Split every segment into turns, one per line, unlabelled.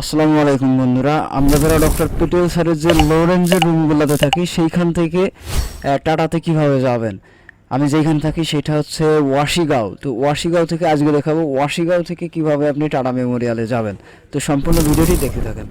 আসসালামু আলাইকুম বন্ধুরা, আমরা যারা ডক্টর পেটেল স্যারের যে লো রেঞ্জের রুমগুলোতে থাকি, সেইখান থেকে টাটাতে কীভাবে যাবেন? আমি যেখানে থাকি সেটা হচ্ছে ওয়াশিগাঁও তো ওয়াশিগাঁও থেকে আজকে দেখাবো ওয়াশিগাঁও থেকে কীভাবে আপনি টাটা মেমোরিয়ালে যাবেন। তো সম্পূর্ণ ভিডিওটি দেখে থাকেন।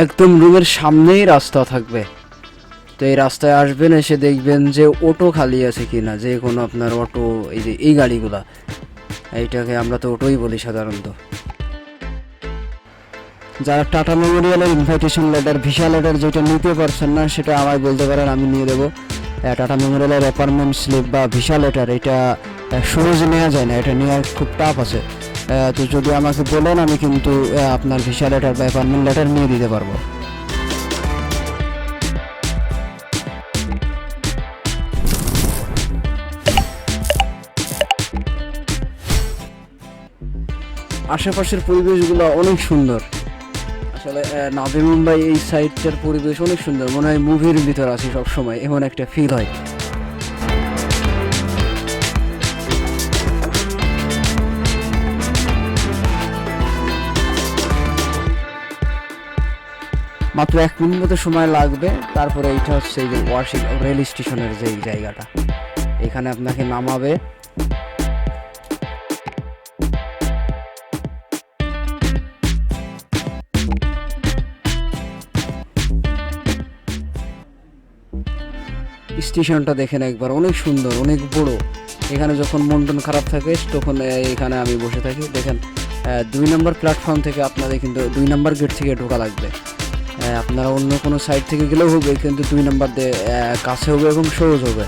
একদম রুমের সামনেই রাস্তা থাকবে। তো এই রাস্তায় আসবেন, এসে দেখবেন যে অটো খালি আছে কিনা, যে কোনো আপনার অটো এই যে এই গাড়িগুলা। এইটাকে আমরা তো অটোই বলি সাধারণত। যারা টাটা মেমোরিয়ালের ইনভাইটেশন লেটার ভিসা লেটার যেটা নিতে পারছেন না, সেটা আমায় বলতে পারেন, আমি নিয়ে দেবো। টাটা মেমোরিয়ালের অ্যাপার্টমেন্ট স্লিপ বা ভিসা লেটার এটা সহজে নেওয়া যায় না, এটা নেওয়ার খুব টাফ আছে। তো যদি আমাকে বলেন, আমি কিন্তু আপনার ভিসা লেটার বা অ্যাপার্টমেন্ট লেটার নিয়ে দিতে পারব। আশেপাশের পরিবেশগুলো অনেক সুন্দর। আসলে নাভি মুম্বাই এই সাইডটার পরিবেশ অনেক সুন্দর। মনে হয় মুভির ভিতর আছি সবসময়, এমন একটা ফিল হয়। মাত্র এক মিনিট মতো সময় লাগবে। তারপরে এইটা হচ্ছে এই যে ওয়াশিং রেল স্টেশনের যে জায়গাটা। এখানে আপনাকে নামাবে। স্টেশনটা দেখেন একবার, অনেক সুন্দর, অনেক বড়। এখানে যখন মন টন খারাপ থাকে, তখন এখানে আমি বসে থাকি। দেখেন দুই নম্বর প্ল্যাটফর্ম থেকে আপনাদের কিন্তু দুই নম্বর গেট থেকে ঢোকা লাগবে। আপনারা অন্য কোনো সাইড থেকে গেলেও হবে, কিন্তু দুই নাম্বার দিয়ে কাছে হবে এবং সহজ হবে।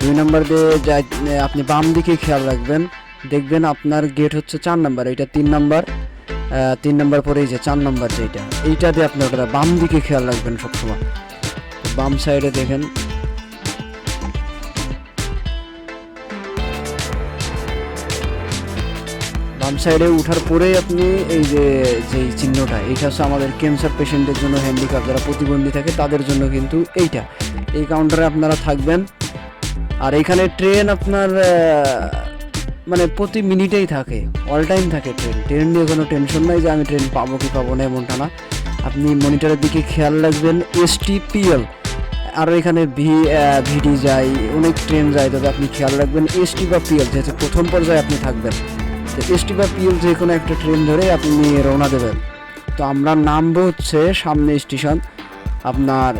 দুই নাম্বার দিয়ে যাই আপনি বাম দিকে খেয়াল রাখবেন। দেখবেন আপনার গেট হচ্ছে চার নাম্বার এটা তিন নম্বর তিন নম্বর পরে এই যে চার নম্বর যেটা এইটা দিয়ে আপনারা বাম দিকে খেয়াল রাখবেন সবসময়। বাম সাইডে দেখেন বাম সাইডে উঠার পরেই আপনি এই যে যেই চিহ্নটা, এইটা হচ্ছে আমাদের ক্যান্সার পেশেন্টের জন্য হ্যান্ডিক্যাপ যারা প্রতিবন্ধী থাকে তাদের জন্য কিন্তু এইটা। এই কাউন্টারে আপনারা থাকবেন। আর এখানে ট্রেন আপনার মানে প্রতি মিনিটেই থাকে অল টাইম থাকে ট্রেন ট্রেন নিয়ে কোনো টেনশন নাই যে আমি ট্রেন পাবো কি পাবো না, এমনটা না। আপনি মনিটরের দিকে খেয়াল রাখবেন এসটিপিএল আর এখানে ভি ভিডি যায়, অনেক ট্রেন যায়, তবে আপনি খেয়াল রাখবেন এসটি বা পিএল যেহেতু প্রথম পর্যায়ে আপনি থাকবেন। তো এসটি বা পিএল যে কোনো একটা ট্রেন ধরে আপনি রওনা দেবেন। তো আমরা নামবো হচ্ছে সামনে স্টেশন আপনার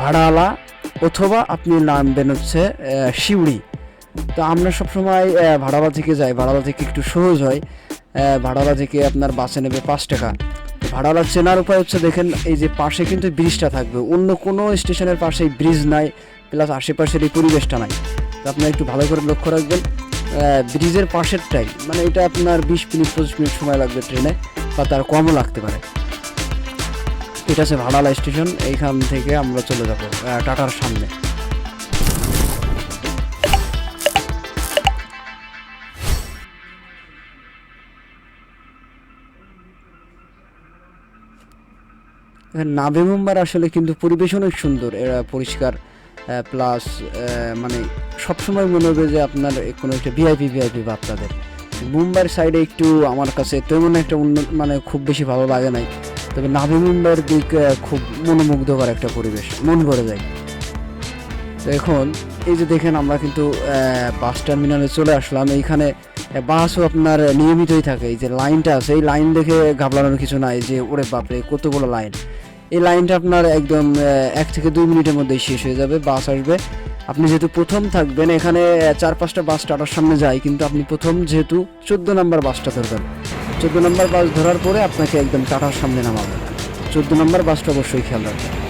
ভাড়াওয়ালা অথবা আপনি নামবেন হচ্ছে শিউড়ি। তো আমরা সবসময় ভাড়াওয়ালা থেকে যাই। ভাড়াওয়ালা থেকে একটু সহজ হয়। ভাড়াওয়ালা থেকে আপনার বাসে নেবে পাঁচ টাকা। তো ভাড়াওয়ালা চেনার উপায় হচ্ছে দেখেন, এই যে পাশে কিন্তু ব্রিজটা থাকবে। অন্য কোনো স্টেশনের পাশে ব্রিজ নাই, প্লাস আশেপাশের এই পরিবেশটা নাই। তো আপনার একটু ভালো করে লক্ষ্য রাখবেন। ব্রিজের পাশেরটাই মানে এটা আপনার বিশ মিনিট, পঁচিশ মিনিট সময় লাগবে ট্রেনে বা তার কমও লাগতে পারে। এটা হচ্ছে ভাড়ালা স্টেশন এইখান থেকে আমরা চলে যাব টাটার সামনে। নাভি মুম্বার আসলে কিন্তু পরিবেশ অনেক সুন্দর, এরা পরিষ্কার। প্লাস মানে সবসময় মনে হবে যে আপনার কোনো একটা ভিআইপি ভিআইপি ভাব তাদের মুম্বাইয়ের সাইডে একটু আমার কাছে তেমন একটা উন্নত মানে খুব বেশি ভালো লাগে নাই। তবে নাভি মুম্বাইয়ের দিক খুব মনোমুগ্ধকর একটা পরিবেশ, মন ভরে যায়। তো এখন এই যে দেখেন আমরা কিন্তু বাস টার্মিনালে চলে আসলাম। এইখানে বাসও আপনার নিয়মিতই থাকে। এই যে লাইনটা আছে, এই লাইন দেখে ঘাবড়ানোর কিছু নাই যে, ওরে বাপরে, কতগুলো লাইন এই লাইনটা আপনার একদম এক থেকে দুই মিনিটের মধ্যে শেষ হয়ে যাবে, বাস আসবে। আপনি যেহেতু প্রথম থাকবেন, এখানে চার পাঁচটা বাস টাটার সামনে যায়, কিন্তু আপনি প্রথম যেহেতু চোদ্দ নম্বর বাসটা ধরবেন। চোদ্দ নম্বর বাস ধরার পরে আপনাকে একদম টাটার সামনে নামাবে চোদ্দ নম্বর বাসটা অবশ্যই খেয়াল রাখবেন।